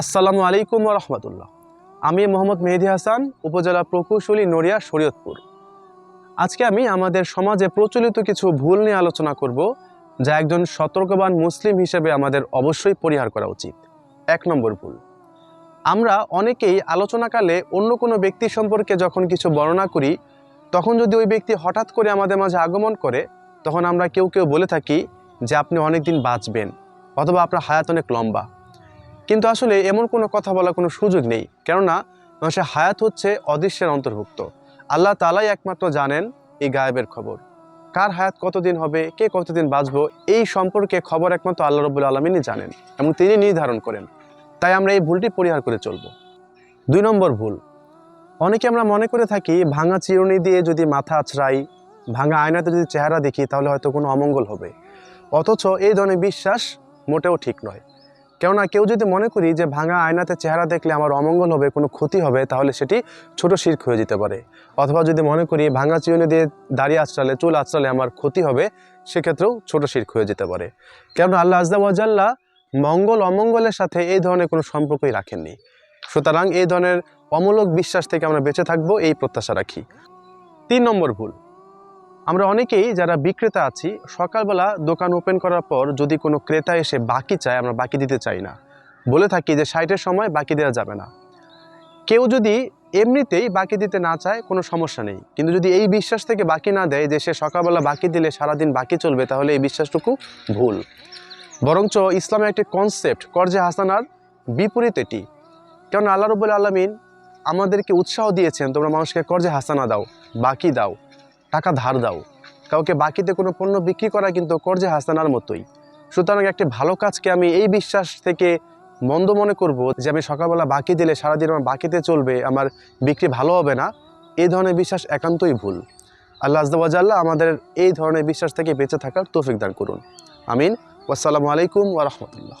আসসালামু আলাইকুম রহমতুল্লাহ। আমি মোহাম্মদ মেহেদি হাসান, উপজেলা প্রকৌশলী নড়িয়া, শরীয়তপুর। আজকে আমি আমাদের সমাজে প্রচলিত কিছু ভুল নিয়ে আলোচনা করব, যা একজন সতর্কবান মুসলিম হিসেবে আমাদের অবশ্যই পরিহার করা উচিত। এক নম্বর ভুল। আমরা অনেকেই আলোচনাকালে অন্য কোনো ব্যক্তি সম্পর্কে যখন কিছু বর্ণনা করি, তখন যদি ওই ব্যক্তি হঠাৎ করে আমাদের মাঝে আগমন করে, তখন আমরা কেউ কেউ বলে থাকি যে আপনি অনেক দিন বাঁচবেন, অথবা আপনার হায়াত অনেক লম্বা। কিন্তু আসলে এমন কোনো কথা বলার কোনো সুযোগ নেই। কেননা মানুষের হায়াত হচ্ছে অদৃশ্যের অন্তর্ভুক্ত। আল্লাহ তালাই একমাত্র জানেন এই গায়েবের খবর। কার হায়াত কতদিন হবে, কে কতদিন বাঁচবো, এই সম্পর্কে খবর একমাত্র আল্লাহ রবুল আলমিনই জানেন এবং তিনি নির্ধারণ করেন। তাই আমরা এই ভুলটি পরিহার করে চলব। দুই নম্বর ভুল। অনেকে আমরা মনে করে থাকি, ভাঙা চিরুনি দিয়ে যদি মাথা আছড়াই, ভাঙা আয়নাতে যদি চেহারা দেখি, তাহলে হয়তো কোনো অমঙ্গল হবে। অথচ এই ধরনের বিশ্বাস মোটেও ঠিক নয়। কেননা কেউ যদি মনে করি যে ভাঙা আয়নাতে চেহারা দেখলে আমার অমঙ্গল হবে, কোনো ক্ষতি হবে, তাহলে সেটি ছোট শির্ক হয়ে যেতে পারে। অথবা যদি মনে করি ভাঙা চিউনি দিয়ে দাড়ি আঁচড়ালে, চুল আঁচড়ালে আমার ক্ষতি হবে, সেক্ষেত্রেও ছোট শির্ক হয়ে যেতে পারে। কেননা আল্লাহ আজদাওয়াজাল্লাহ মঙ্গল অমঙ্গলের সাথে এই ধরনের কোনো সম্পর্কই রাখেননি। সুতরাং এই ধরনের অমূলক বিশ্বাস থেকে আমরা বেঁচে থাকব, এই প্রত্যাশা রাখি। তিন নম্বর ভুল। আমরা অনেকেই যারা বিক্রেতা আছি, সকালবেলা দোকান ওপেন করার পর যদি কোনো ক্রেতা এসে বাকি চায়, আমরা বাকি দিতে চাই না। বলে থাকি যে সাইটের সময় বাকি দেওয়া যাবে না। কেউ যদি এমনিতেই বাকি দিতে না চায়, কোনো সমস্যা নেই। কিন্তু যদি এই বিশ্বাস থেকে বাকি না দেয় যে সে সকালবেলা বাকি দিলে সারাদিন বাকি চলবে, তাহলে এই বিশ্বাসটুকু ভুল। বরঞ্চ ইসলামের একটি কনসেপ্ট কর্জে হাসানার বিপরীত এটি। কেন আল্লাহ রবুল আলমিন আমাদেরকে উৎসাহ দিয়েছেন, তোমরা মানুষকে কর্জে হাসানা দাও, বাকি দাও। টাকা ধার দাও। কাউকে বাকিতে কোনো পণ্য বিক্রি করা কিন্তু কর্জে হাসানার মতোই। সুতরাং একটি ভালো কাজকে আমি এই বিশ্বাস থেকে মন্দ মনে করব যে আমি সকালবেলা বাকি দিলে, সারাদিন আমার বাকিতে চলবে, আমার বিক্রি ভালো হবে না এই ধরনের বিশ্বাস একান্তই ভুল। আল্লাহ আজদাবাজাল্লাহ আমাদের এই ধরনের বিশ্বাস থেকে বেঁচে থাকার তৌফিক দান করুন। আমিন। আসসালামু আলাইকুম ওয়া রাহমাতুল্লাহ।